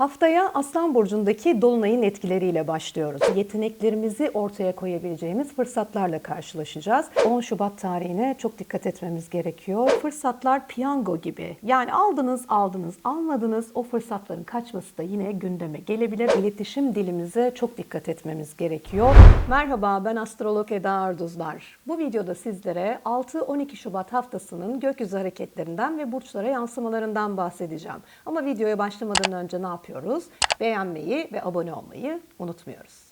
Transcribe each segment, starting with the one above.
Haftaya Aslan Burcu'ndaki Dolunay'ın etkileriyle başlıyoruz. Yeteneklerimizi ortaya koyabileceğimiz fırsatlarla karşılaşacağız. 10 Şubat tarihine çok dikkat etmemiz gerekiyor. Fırsatlar piyango gibi. Yani aldınız aldınız almadınız o fırsatların kaçması da yine gündeme gelebilir. İletişim dilimize çok dikkat etmemiz gerekiyor. Merhaba ben astrolog Eda Arduzlar. Bu videoda sizlere 6-12 Şubat haftasının gökyüzü hareketlerinden ve burçlara yansımalarından bahsedeceğim. Ama videoya başlamadan önce ne yapıyoruz? Beğenmeyi ve abone olmayı unutmuyoruz.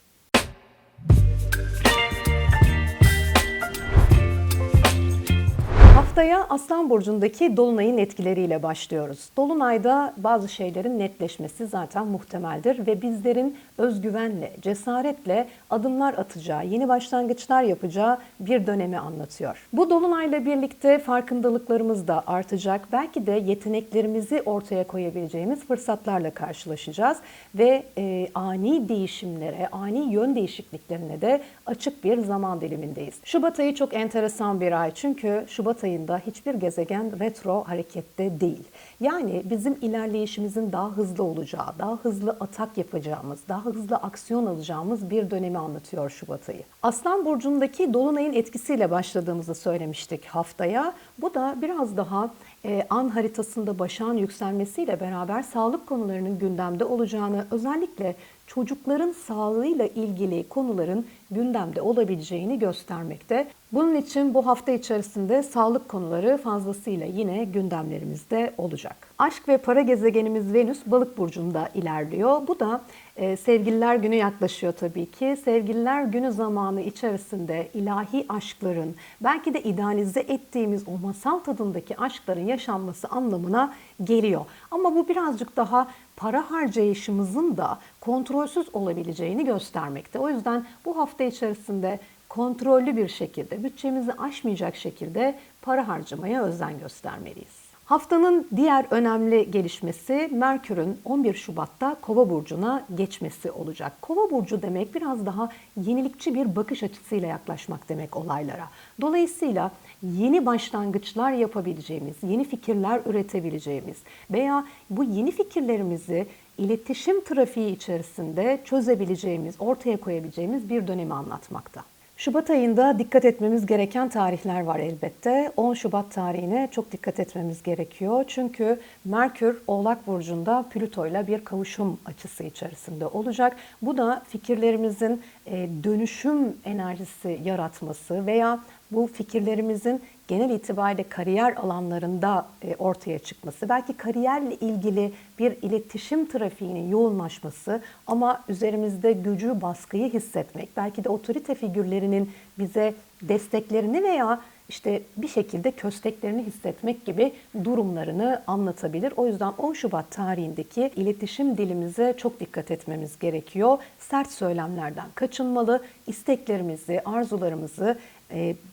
Haftaya Aslan Burcu'ndaki Dolunay'ın etkileriyle başlıyoruz. Dolunay'da bazı şeylerin netleşmesi zaten muhtemeldir ve bizlerin özgüvenle, cesaretle adımlar atacağı, yeni başlangıçlar yapacağı bir dönemi anlatıyor. Bu Dolunay'la birlikte farkındalıklarımız da artacak. Belki de yeteneklerimizi ortaya koyabileceğimiz fırsatlarla karşılaşacağız ve e, ani değişimlere, ani yön değişikliklerine de açık bir zaman dilimindeyiz. Şubat ayı çok enteresan bir ay çünkü Şubat ayında hiçbir gezegen retro harekette değil. Yani bizim ilerleyişimizin daha hızlı olacağı, daha hızlı atak yapacağımız, daha hızlı aksiyon alacağımız bir dönemi anlatıyor Şubat ayı. Aslan Burcu'ndaki Dolunay'ın etkisiyle başladığımızı söylemiştik haftaya. Bu da biraz daha e, an haritasında başağın yükselmesiyle beraber sağlık konularının gündemde olacağını, özellikle çocukların sağlığıyla ilgili konuların gündemde olabileceğini göstermekte. Bunun için bu hafta içerisinde sağlık konuları fazlasıyla yine gündemlerimizde olacak. Aşk ve para gezegenimiz Venüs balık burcunda ilerliyor. Bu da e, sevgililer günü yaklaşıyor tabii ki. Sevgililer günü zamanı içerisinde ilahi aşkların, belki de idealize ettiğimiz o masal tadındaki aşkların yaşanması anlamına geliyor. Ama bu birazcık daha para harcayışımızın da kontrolsüz olabileceğini göstermekte. O yüzden bu hafta içerisinde kontrollü bir şekilde, bütçemizi aşmayacak şekilde para harcamaya özen göstermeliyiz. Haftanın diğer önemli gelişmesi Merkür'ün 11 Şubat'ta Kova burcuna geçmesi olacak. Kova burcu demek biraz daha yenilikçi bir bakış açısıyla yaklaşmak demek olaylara. Dolayısıyla yeni başlangıçlar yapabileceğimiz, yeni fikirler üretebileceğimiz veya bu yeni fikirlerimizi iletişim trafiği içerisinde çözebileceğimiz, ortaya koyabileceğimiz bir dönemi anlatmakta. Şubat ayında dikkat etmemiz gereken tarihler var elbette. 10 Şubat tarihine çok dikkat etmemiz gerekiyor. Çünkü Merkür Oğlak Burcu'nda Plüto ile bir kavuşum açısı içerisinde olacak. Bu da fikirlerimizin e, dönüşüm enerjisi yaratması veya bu fikirlerimizin genel itibariyle kariyer alanlarında e, ortaya çıkması, belki kariyerle ilgili bir iletişim trafiğinin yoğunlaşması ama üzerimizde gücü, baskıyı hissetmek, belki de otorite figürlerinin bize desteklerini veya işte bir şekilde kösteklerini hissetmek gibi durumlarını anlatabilir. O yüzden 10 Şubat tarihindeki iletişim dilimize çok dikkat etmemiz gerekiyor. Sert söylemlerden kaçınmalı, isteklerimizi, arzularımızı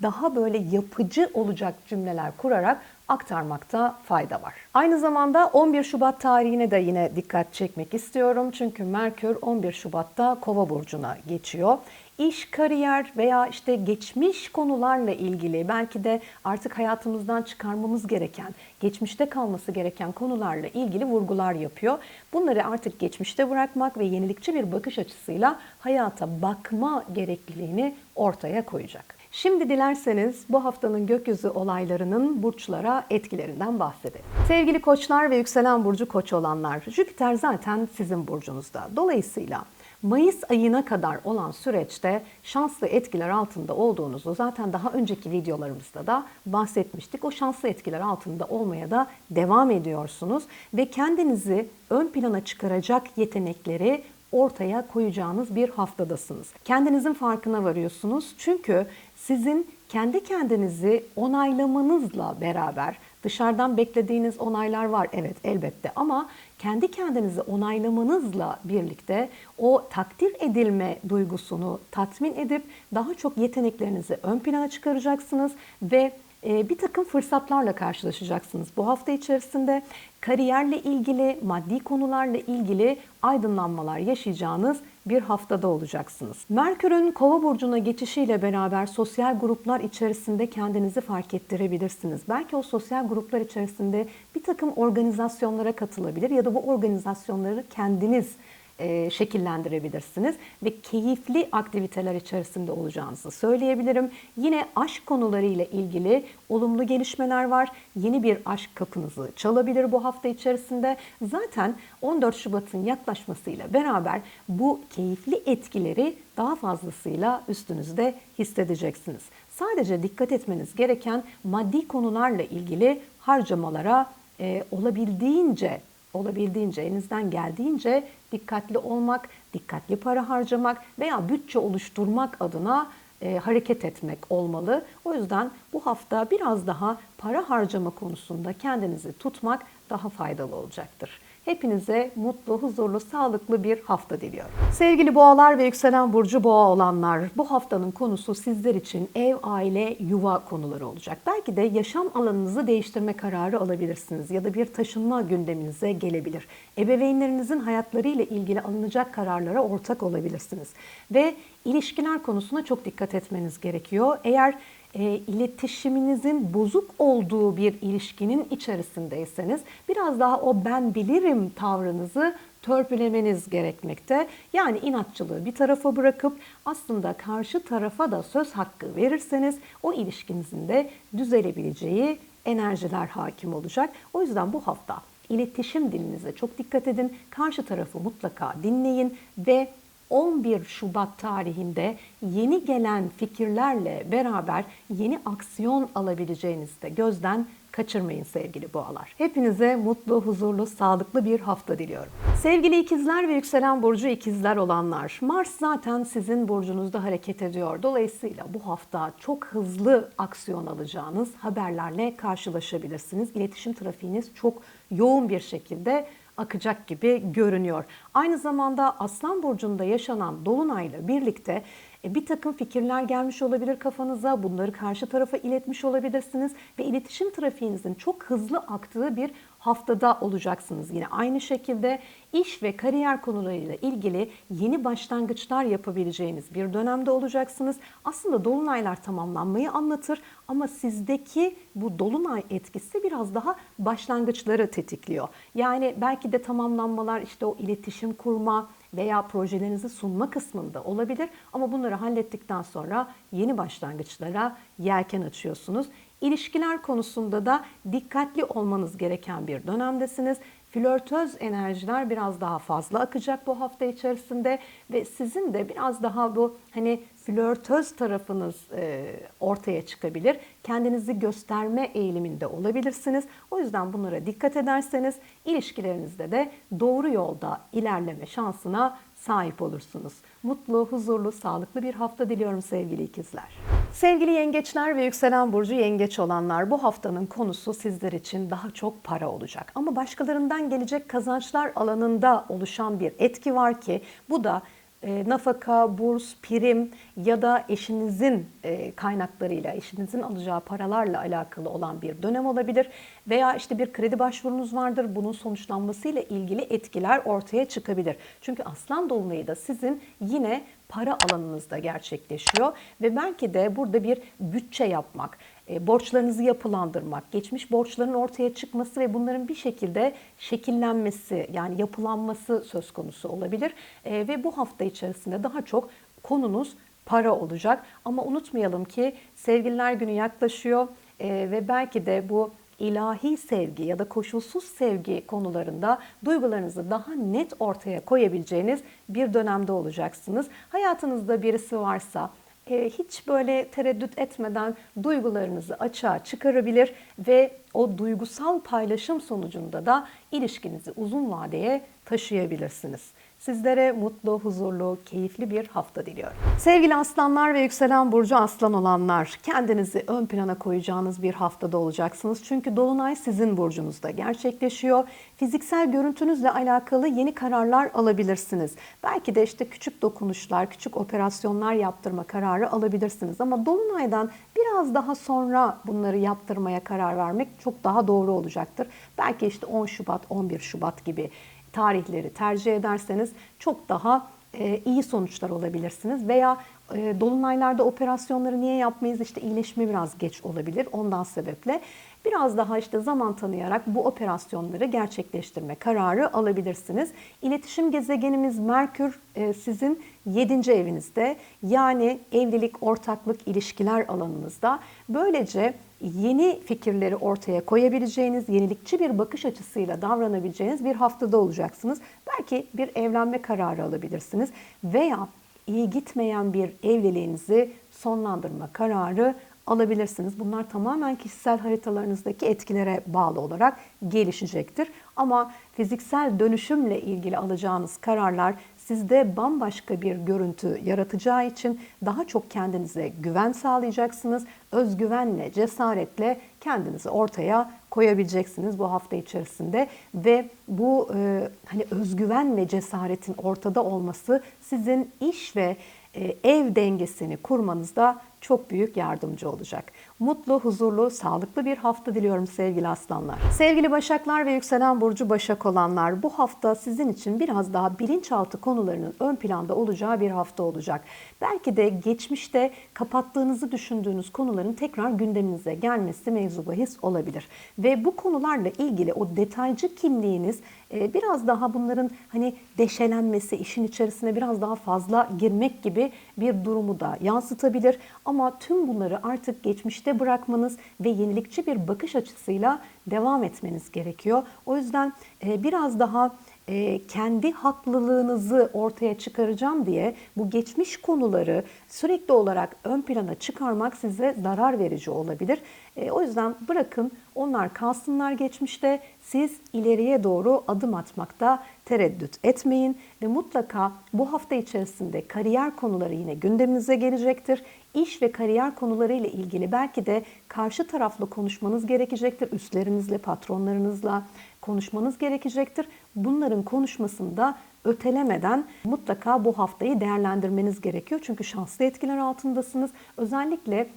daha böyle yapıcı olacak cümleler kurarak aktarmakta fayda var. Aynı zamanda 11 Şubat tarihine de yine dikkat çekmek istiyorum. Çünkü Merkür 11 Şubat'ta Kova burcuna geçiyor. İş, kariyer veya işte geçmiş konularla ilgili belki de artık hayatımızdan çıkarmamız gereken, geçmişte kalması gereken konularla ilgili vurgular yapıyor. Bunları artık geçmişte bırakmak ve yenilikçi bir bakış açısıyla hayata bakma gerekliliğini ortaya koyacak. Şimdi dilerseniz bu haftanın gökyüzü olaylarının burçlara etkilerinden bahsedelim. Sevgili koçlar ve yükselen burcu koç olanlar, Jüpiter zaten sizin burcunuzda. Dolayısıyla Mayıs ayına kadar olan süreçte şanslı etkiler altında olduğunuzu zaten daha önceki videolarımızda da bahsetmiştik. O şanslı etkiler altında olmaya da devam ediyorsunuz ve kendinizi ön plana çıkaracak yetenekleri ortaya koyacağınız bir haftadasınız. Kendinizin farkına varıyorsunuz. Çünkü sizin kendi kendinizi onaylamanızla beraber dışarıdan beklediğiniz onaylar var evet elbette. Ama kendi kendinizi onaylamanızla birlikte o takdir edilme duygusunu tatmin edip daha çok yeteneklerinizi ön plana çıkaracaksınız ve bir takım fırsatlarla karşılaşacaksınız. Bu hafta içerisinde kariyerle ilgili, maddi konularla ilgili aydınlanmalar yaşayacağınız bir haftada olacaksınız. Merkür'ün Kova burcuna geçişiyle beraber sosyal gruplar içerisinde kendinizi fark ettirebilirsiniz. Belki o sosyal gruplar içerisinde bir takım organizasyonlara katılabilir ya da bu organizasyonları kendiniz e, şekillendirebilirsiniz ve keyifli aktiviteler içerisinde olacağınızı söyleyebilirim. Yine aşk konularıyla ilgili olumlu gelişmeler var. Yeni bir aşk kapınızı çalabilir bu hafta içerisinde. Zaten 14 Şubat'ın yaklaşmasıyla beraber bu keyifli etkileri daha fazlasıyla üstünüzde hissedeceksiniz. Sadece dikkat etmeniz gereken maddi konularla ilgili harcamalara e, olabildiğince olabildiğince, elinizden geldiğince dikkatli olmak, dikkatli para harcamak veya bütçe oluşturmak adına e, hareket etmek olmalı. O yüzden bu hafta biraz daha para harcama konusunda kendinizi tutmak daha faydalı olacaktır. Hepinize mutlu, huzurlu, sağlıklı bir hafta diliyorum. Sevgili boğalar ve yükselen burcu boğa olanlar, bu haftanın konusu sizler için ev, aile, yuva konuları olacak. Belki de yaşam alanınızı değiştirme kararı alabilirsiniz ya da bir taşınma gündeminize gelebilir. Ebeveynlerinizin hayatlarıyla ilgili alınacak kararlara ortak olabilirsiniz. Ve ilişkiler konusuna çok dikkat etmeniz gerekiyor. Eğer e, iletişiminizin bozuk olduğu bir ilişkinin içerisindeyseniz biraz daha o ben bilirim tavrınızı törpülemeniz gerekmekte. Yani inatçılığı bir tarafa bırakıp aslında karşı tarafa da söz hakkı verirseniz o ilişkinizin de düzelebileceği enerjiler hakim olacak. O yüzden bu hafta iletişim dilinize çok dikkat edin. Karşı tarafı mutlaka dinleyin ve 11 Şubat tarihinde yeni gelen fikirlerle beraber yeni aksiyon alabileceğinizi de gözden kaçırmayın sevgili boğalar. Hepinize mutlu, huzurlu, sağlıklı bir hafta diliyorum. Sevgili ikizler ve yükselen burcu ikizler olanlar, Mars zaten sizin burcunuzda hareket ediyor. Dolayısıyla bu hafta çok hızlı aksiyon alacağınız haberlerle karşılaşabilirsiniz. İletişim trafiğiniz çok yoğun bir şekilde akacak gibi görünüyor. Aynı zamanda Aslan Burcu'nda yaşanan Dolunay'la birlikte e, bir takım fikirler gelmiş olabilir kafanıza. Bunları karşı tarafa iletmiş olabilirsiniz ve iletişim trafiğinizin çok hızlı aktığı bir haftada olacaksınız. Yine aynı şekilde iş ve kariyer konularıyla ilgili yeni başlangıçlar yapabileceğiniz bir dönemde olacaksınız. Aslında dolunaylar tamamlanmayı anlatır ama sizdeki bu dolunay etkisi biraz daha başlangıçları tetikliyor. Yani belki de tamamlanmalar işte o iletişim kurma, veya projelerinizi sunma kısmında olabilir ama bunları hallettikten sonra yeni başlangıçlara yelken açıyorsunuz. İlişkiler konusunda da dikkatli olmanız gereken bir dönemdesiniz. Flörtöz enerjiler biraz daha fazla akacak bu hafta içerisinde ve sizin de biraz daha bu hani flörtöz tarafınız e, ortaya çıkabilir. Kendinizi gösterme eğiliminde olabilirsiniz. O yüzden bunlara dikkat ederseniz ilişkilerinizde de doğru yolda ilerleme şansına sahip olursunuz. Mutlu, huzurlu, sağlıklı bir hafta diliyorum sevgili ikizler. Sevgili yengeçler ve yükselen burcu yengeç olanlar bu haftanın konusu sizler için daha çok para olacak. Ama başkalarından gelecek kazançlar alanında oluşan bir etki var ki bu da e, nafaka, burs, prim ya da eşinizin e, kaynaklarıyla, eşinizin alacağı paralarla alakalı olan bir dönem olabilir. Veya işte bir kredi başvurunuz vardır. Bunun sonuçlanmasıyla ilgili etkiler ortaya çıkabilir. Çünkü Aslan Dolunay'ı da sizin yine para alanınızda gerçekleşiyor ve belki de burada bir bütçe yapmak, e, borçlarınızı yapılandırmak, geçmiş borçların ortaya çıkması ve bunların bir şekilde şekillenmesi yani yapılanması söz konusu olabilir. E, ve bu hafta içerisinde daha çok konunuz para olacak. Ama unutmayalım ki sevgililer günü yaklaşıyor e, ve belki de bu ilahi sevgi ya da koşulsuz sevgi konularında duygularınızı daha net ortaya koyabileceğiniz bir dönemde olacaksınız. Hayatınızda birisi varsa e, hiç böyle tereddüt etmeden duygularınızı açığa çıkarabilir ve o duygusal paylaşım sonucunda da ilişkinizi uzun vadeye taşıyabilirsiniz. Sizlere mutlu, huzurlu, keyifli bir hafta diliyorum. Sevgili aslanlar ve yükselen burcu aslan olanlar, kendinizi ön plana koyacağınız bir haftada olacaksınız. Çünkü dolunay sizin burcunuzda gerçekleşiyor. Fiziksel görüntünüzle alakalı yeni kararlar alabilirsiniz. Belki de işte küçük dokunuşlar, küçük operasyonlar yaptırma kararı alabilirsiniz. Ama dolunaydan Biraz daha sonra bunları yaptırmaya karar vermek çok daha doğru olacaktır. Belki işte 10 Şubat, 11 Şubat gibi tarihleri tercih ederseniz çok daha e, iyi sonuçlar olabilirsiniz veya e, dolunaylarda operasyonları niye yapmayız işte iyileşme biraz geç olabilir ondan sebeple biraz daha işte zaman tanıyarak bu operasyonları gerçekleştirme kararı alabilirsiniz. İletişim gezegenimiz Merkür e, sizin 7. evinizde yani evlilik, ortaklık, ilişkiler alanınızda. Böylece yeni fikirleri ortaya koyabileceğiniz, yenilikçi bir bakış açısıyla davranabileceğiniz bir haftada olacaksınız. Belki bir evlenme kararı alabilirsiniz veya iyi gitmeyen bir evliliğinizi sonlandırma kararı alabilirsiniz. Bunlar tamamen kişisel haritalarınızdaki etkilere bağlı olarak gelişecektir. Ama fiziksel dönüşümle ilgili alacağınız kararlar sizde bambaşka bir görüntü yaratacağı için daha çok kendinize güven sağlayacaksınız. Özgüvenle, cesaretle kendinizi ortaya koyabileceksiniz bu hafta içerisinde ve bu e, hani özgüven ve cesaretin ortada olması sizin iş ve e, ev dengesini kurmanızda çok büyük yardımcı olacak. Mutlu, huzurlu, sağlıklı bir hafta diliyorum sevgili aslanlar. Sevgili Başaklar ve yükselen burcu Başak olanlar bu hafta sizin için biraz daha bilinçaltı konularının ön planda olacağı bir hafta olacak. Belki de geçmişte kapattığınızı düşündüğünüz konuların tekrar gündeminize gelmesi mevzu bahis olabilir. Ve bu konularla ilgili o detaycı kimliğiniz e, biraz daha bunların hani deşelenmesi, işin içerisine biraz daha fazla girmek gibi bir durumu da yansıtabilir. Ama tüm bunları artık geçmişte bırakmanız ve yenilikçi bir bakış açısıyla devam etmeniz gerekiyor. O yüzden e, biraz daha e, kendi haklılığınızı ortaya çıkaracağım diye bu geçmiş konuları sürekli olarak ön plana çıkarmak size zarar verici olabilir. E, o yüzden bırakın onlar kalsınlar geçmişte. Siz ileriye doğru adım atmakta tereddüt etmeyin ve mutlaka bu hafta içerisinde kariyer konuları yine gündeminize gelecektir. İş ve kariyer konuları ile ilgili belki de karşı tarafla konuşmanız gerekecektir. Üstlerinizle, patronlarınızla konuşmanız gerekecektir. Bunların konuşmasında ötelemeden mutlaka bu haftayı değerlendirmeniz gerekiyor. Çünkü şanslı etkiler altındasınız. Özellikle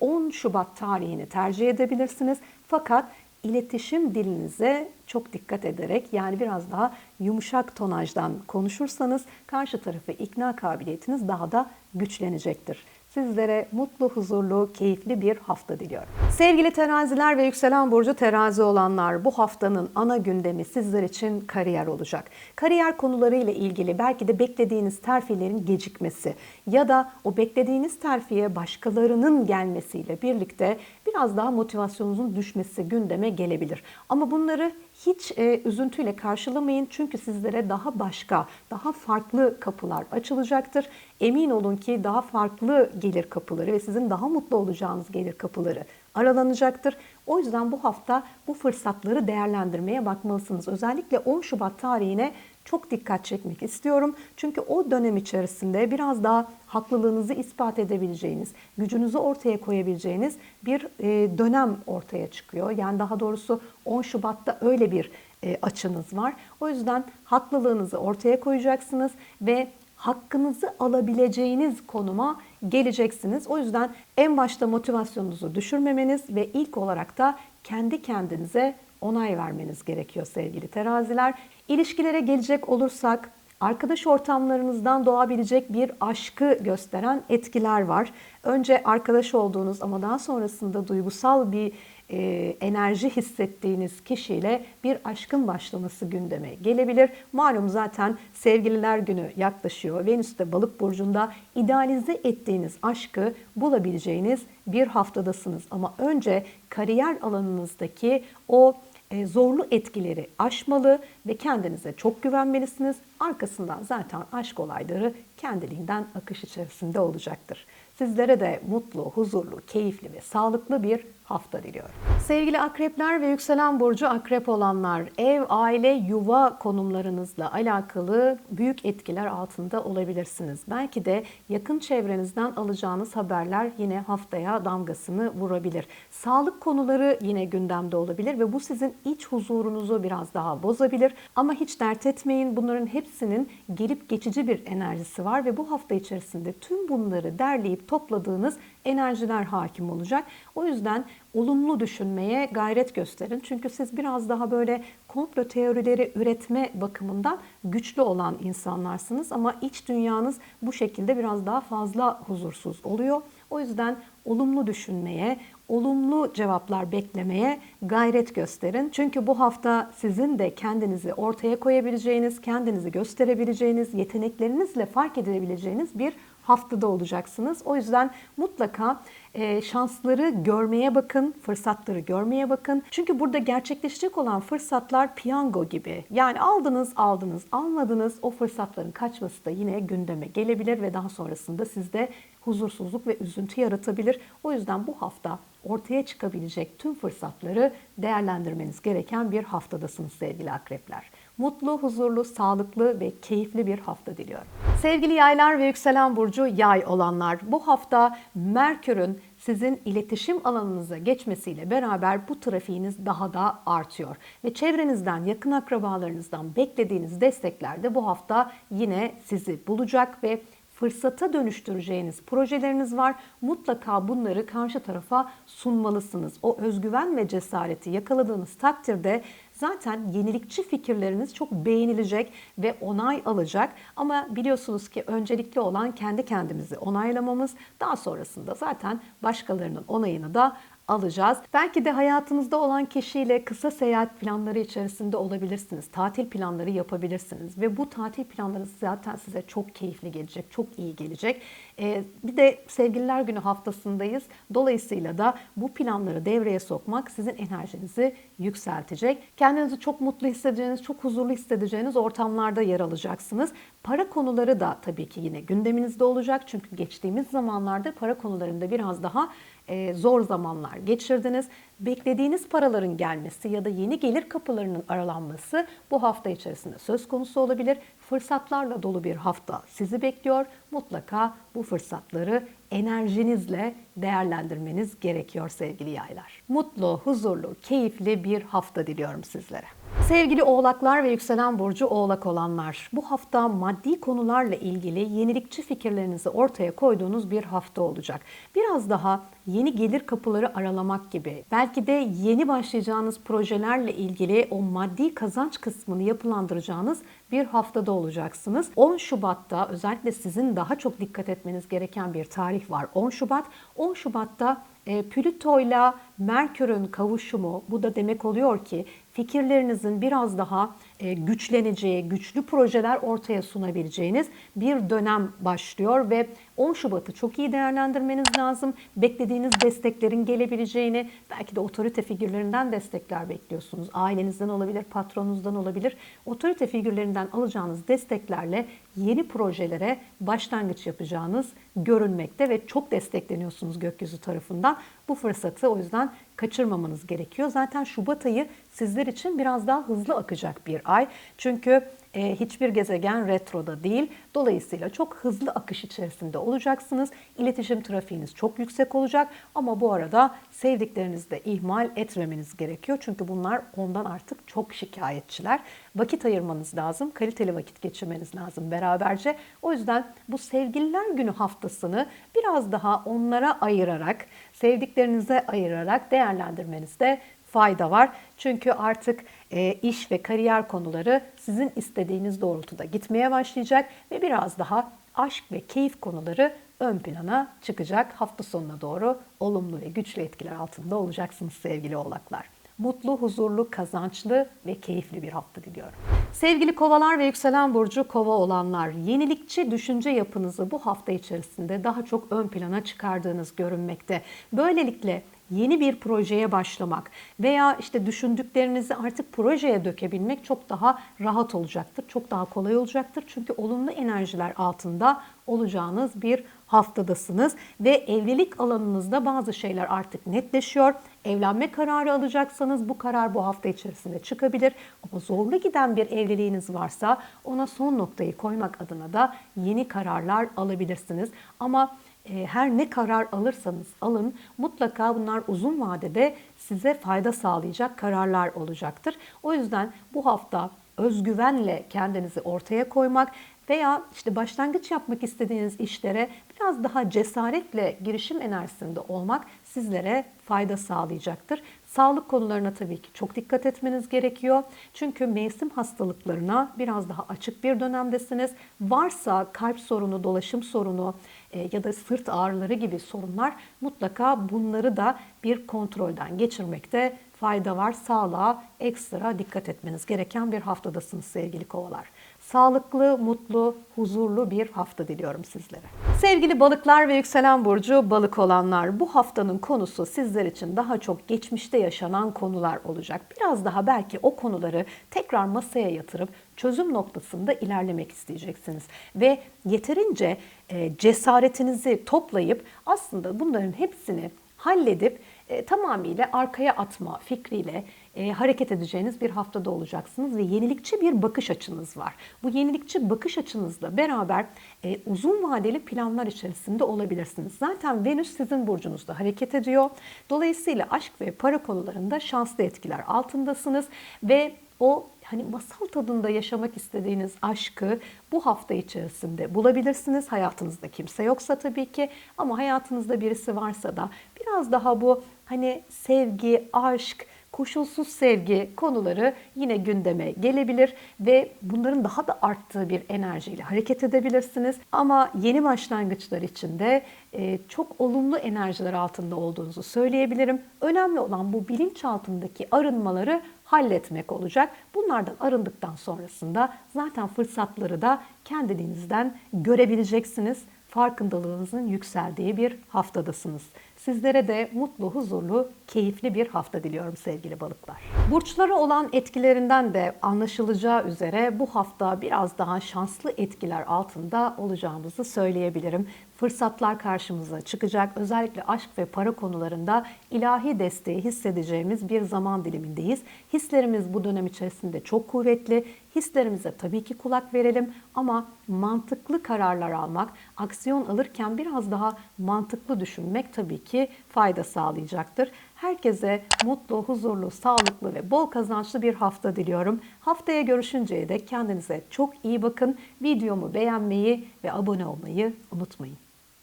10 Şubat tarihini tercih edebilirsiniz. Fakat iletişim dilinize çok dikkat ederek yani biraz daha yumuşak tonajdan konuşursanız karşı tarafı ikna kabiliyetiniz daha da güçlenecektir. Sizlere mutlu, huzurlu, keyifli bir hafta diliyorum. Sevgili teraziler ve yükselen burcu terazi olanlar bu haftanın ana gündemi sizler için kariyer olacak. Kariyer konuları ile ilgili belki de beklediğiniz terfilerin gecikmesi ya da o beklediğiniz terfiye başkalarının gelmesiyle birlikte biraz daha motivasyonunuzun düşmesi gündeme gelebilir. Ama bunları hiç e, üzüntüyle karşılamayın çünkü sizlere daha başka, daha farklı kapılar açılacaktır. Emin olun ki daha farklı gelir kapıları ve sizin daha mutlu olacağınız gelir kapıları aralanacaktır. O yüzden bu hafta bu fırsatları değerlendirmeye bakmalısınız. Özellikle 10 Şubat tarihine çok dikkat çekmek istiyorum. Çünkü o dönem içerisinde biraz daha haklılığınızı ispat edebileceğiniz, gücünüzü ortaya koyabileceğiniz bir e, dönem ortaya çıkıyor. Yani daha doğrusu 10 Şubat'ta öyle bir e, açınız var. O yüzden haklılığınızı ortaya koyacaksınız ve hakkınızı alabileceğiniz konuma geleceksiniz. O yüzden en başta motivasyonunuzu düşürmemeniz ve ilk olarak da kendi kendinize onay vermeniz gerekiyor sevgili teraziler. İlişkilere gelecek olursak arkadaş ortamlarınızdan doğabilecek bir aşkı gösteren etkiler var. Önce arkadaş olduğunuz ama daha sonrasında duygusal bir e, enerji hissettiğiniz kişiyle bir aşkın başlaması gündeme gelebilir. Malum zaten sevgililer günü yaklaşıyor. Venüs de balık burcunda idealize ettiğiniz aşkı bulabileceğiniz bir haftadasınız. Ama önce kariyer alanınızdaki o e, zorlu etkileri aşmalı ve kendinize çok güvenmelisiniz. Arkasından zaten aşk olayları kendiliğinden akış içerisinde olacaktır. Sizlere de mutlu, huzurlu, keyifli ve sağlıklı bir hafta diliyorum. Sevgili akrepler ve yükselen burcu akrep olanlar, ev, aile, yuva konumlarınızla alakalı büyük etkiler altında olabilirsiniz. Belki de yakın çevrenizden alacağınız haberler yine haftaya damgasını vurabilir. Sağlık konuları yine gündemde olabilir ve bu sizin iç huzurunuzu biraz daha bozabilir. Ama hiç dert etmeyin. Bunların hepsinin gelip geçici bir enerjisi var ve bu hafta içerisinde tüm bunları derleyip topladığınız enerjiler hakim olacak. O yüzden olumlu düşünmeye gayret gösterin. Çünkü siz biraz daha böyle komplo teorileri üretme bakımından güçlü olan insanlarsınız ama iç dünyanız bu şekilde biraz daha fazla huzursuz oluyor. O yüzden olumlu düşünmeye, olumlu cevaplar beklemeye gayret gösterin. Çünkü bu hafta sizin de kendinizi ortaya koyabileceğiniz, kendinizi gösterebileceğiniz, yeteneklerinizle fark edebileceğiniz bir haftada olacaksınız. O yüzden mutlaka e, şansları görmeye bakın, fırsatları görmeye bakın. Çünkü burada gerçekleşecek olan fırsatlar piyango gibi. Yani aldınız, aldınız, almadınız. O fırsatların kaçması da yine gündeme gelebilir ve daha sonrasında sizde huzursuzluk ve üzüntü yaratabilir. O yüzden bu hafta ortaya çıkabilecek tüm fırsatları değerlendirmeniz gereken bir haftadasınız sevgili akrepler. Mutlu, huzurlu, sağlıklı ve keyifli bir hafta diliyorum. Sevgili yaylar ve yükselen burcu yay olanlar, bu hafta Merkür'ün sizin iletişim alanınıza geçmesiyle beraber bu trafiğiniz daha da artıyor. Ve çevrenizden, yakın akrabalarınızdan beklediğiniz destekler de bu hafta yine sizi bulacak ve fırsata dönüştüreceğiniz projeleriniz var. Mutlaka bunları karşı tarafa sunmalısınız. O özgüven ve cesareti yakaladığınız takdirde zaten yenilikçi fikirleriniz çok beğenilecek ve onay alacak. Ama biliyorsunuz ki öncelikli olan kendi kendimizi onaylamamız. Daha sonrasında zaten başkalarının onayını da alacağız. Belki de hayatınızda olan kişiyle kısa seyahat planları içerisinde olabilirsiniz. Tatil planları yapabilirsiniz ve bu tatil planları zaten size çok keyifli gelecek, çok iyi gelecek. Ee, bir de sevgililer günü haftasındayız. Dolayısıyla da bu planları devreye sokmak sizin enerjinizi yükseltecek. Kendinizi çok mutlu hissedeceğiniz, çok huzurlu hissedeceğiniz ortamlarda yer alacaksınız. Para konuları da tabii ki yine gündeminizde olacak. Çünkü geçtiğimiz zamanlarda para konularında biraz daha e, zor zamanlar geçirdiniz. Beklediğiniz paraların gelmesi ya da yeni gelir kapılarının aralanması bu hafta içerisinde söz konusu olabilir. Fırsatlarla dolu bir hafta sizi bekliyor. Mutlaka bu fırsatları enerjinizle değerlendirmeniz gerekiyor sevgili yaylar. Mutlu, huzurlu, keyifli bir hafta diliyorum sizlere. Sevgili oğlaklar ve yükselen burcu oğlak olanlar, bu hafta maddi konularla ilgili yenilikçi fikirlerinizi ortaya koyduğunuz bir hafta olacak. Biraz daha yeni gelir kapıları aralamak gibi, belki de yeni başlayacağınız projelerle ilgili o maddi kazanç kısmını yapılandıracağınız bir haftada olacaksınız. 10 Şubat'ta özellikle sizin daha çok dikkat etmeniz gereken bir tarih var. 10 Şubat. 10 Şubat'ta e, Plüto ile Merkür'ün kavuşumu bu da demek oluyor ki fikirlerinizin biraz daha güçleneceği, güçlü projeler ortaya sunabileceğiniz bir dönem başlıyor ve 10 Şubat'ı çok iyi değerlendirmeniz lazım. Beklediğiniz desteklerin gelebileceğini, belki de otorite figürlerinden destekler bekliyorsunuz. Ailenizden olabilir, patronunuzdan olabilir. Otorite figürlerinden alacağınız desteklerle yeni projelere başlangıç yapacağınız görünmekte ve çok destekleniyorsunuz gökyüzü tarafından. Bu fırsatı o yüzden kaçırmamanız gerekiyor. Zaten Şubat ayı sizler için biraz daha hızlı akacak bir ay. Çünkü e, hiçbir gezegen retroda değil. Dolayısıyla çok hızlı akış içerisinde olacaksınız. İletişim trafiğiniz çok yüksek olacak ama bu arada sevdiklerinizi de ihmal etmemeniz gerekiyor. Çünkü bunlar ondan artık çok şikayetçiler. Vakit ayırmanız lazım, kaliteli vakit geçirmeniz lazım beraberce. O yüzden bu sevgililer günü haftasını biraz daha onlara ayırarak, sevdiklerinize ayırarak değerlendirmenizde fayda var. Çünkü artık e, iş ve kariyer konuları sizin istediğiniz doğrultuda gitmeye başlayacak ve biraz daha aşk ve keyif konuları ön plana çıkacak. Hafta sonuna doğru olumlu ve güçlü etkiler altında olacaksınız sevgili oğlaklar. Mutlu, huzurlu, kazançlı ve keyifli bir hafta diliyorum. Sevgili kovalar ve yükselen burcu kova olanlar, yenilikçi düşünce yapınızı bu hafta içerisinde daha çok ön plana çıkardığınız görünmekte. Böylelikle yeni bir projeye başlamak veya işte düşündüklerinizi artık projeye dökebilmek çok daha rahat olacaktır. Çok daha kolay olacaktır. Çünkü olumlu enerjiler altında olacağınız bir haftadasınız ve evlilik alanınızda bazı şeyler artık netleşiyor. Evlenme kararı alacaksanız bu karar bu hafta içerisinde çıkabilir. Ama zorlu giden bir evliliğiniz varsa ona son noktayı koymak adına da yeni kararlar alabilirsiniz. Ama e, her ne karar alırsanız alın mutlaka bunlar uzun vadede size fayda sağlayacak kararlar olacaktır. O yüzden bu hafta özgüvenle kendinizi ortaya koymak veya işte başlangıç yapmak istediğiniz işlere biraz daha cesaretle girişim enerjisinde olmak sizlere fayda sağlayacaktır. Sağlık konularına tabii ki çok dikkat etmeniz gerekiyor. Çünkü mevsim hastalıklarına biraz daha açık bir dönemdesiniz. Varsa kalp sorunu, dolaşım sorunu e, ya da sırt ağrıları gibi sorunlar mutlaka bunları da bir kontrolden geçirmekte fayda var. Sağlığa ekstra dikkat etmeniz gereken bir haftadasınız sevgili kovalar. Sağlıklı, mutlu, huzurlu bir hafta diliyorum sizlere. Sevgili balıklar ve yükselen burcu balık olanlar bu haftanın konusu sizler için daha çok geçmişte yaşanan konular olacak. Biraz daha belki o konuları tekrar masaya yatırıp çözüm noktasında ilerlemek isteyeceksiniz. Ve yeterince e, cesaretinizi toplayıp aslında bunların hepsini halledip e, tamamıyla arkaya atma fikriyle e, hareket edeceğiniz bir haftada olacaksınız ve yenilikçi bir bakış açınız var. Bu yenilikçi bakış açınızla beraber e, uzun vadeli planlar içerisinde olabilirsiniz. Zaten Venüs sizin burcunuzda hareket ediyor. Dolayısıyla aşk ve para konularında şanslı etkiler altındasınız ve o hani masal tadında yaşamak istediğiniz aşkı bu hafta içerisinde bulabilirsiniz. Hayatınızda kimse yoksa tabii ki ama hayatınızda birisi varsa da biraz daha bu hani sevgi, aşk, koşulsuz sevgi konuları yine gündeme gelebilir ve bunların daha da arttığı bir enerjiyle hareket edebilirsiniz. Ama yeni başlangıçlar için de e, çok olumlu enerjiler altında olduğunuzu söyleyebilirim. Önemli olan bu bilinçaltındaki arınmaları halletmek olacak. Bunlardan arındıktan sonrasında zaten fırsatları da kendinizden görebileceksiniz. Farkındalığınızın yükseldiği bir haftadasınız. Sizlere de mutlu, huzurlu, keyifli bir hafta diliyorum sevgili balıklar. Burçlara olan etkilerinden de anlaşılacağı üzere bu hafta biraz daha şanslı etkiler altında olacağımızı söyleyebilirim. Fırsatlar karşımıza çıkacak. Özellikle aşk ve para konularında ilahi desteği hissedeceğimiz bir zaman dilimindeyiz. Hislerimiz bu dönem içerisinde çok kuvvetli. Hislerimize tabii ki kulak verelim ama mantıklı kararlar almak, aksiyon alırken biraz daha mantıklı düşünmek tabii ki fayda sağlayacaktır. Herkese mutlu, huzurlu, sağlıklı ve bol kazançlı bir hafta diliyorum. Haftaya görüşünceye dek kendinize çok iyi bakın. Videomu beğenmeyi ve abone olmayı unutmayın.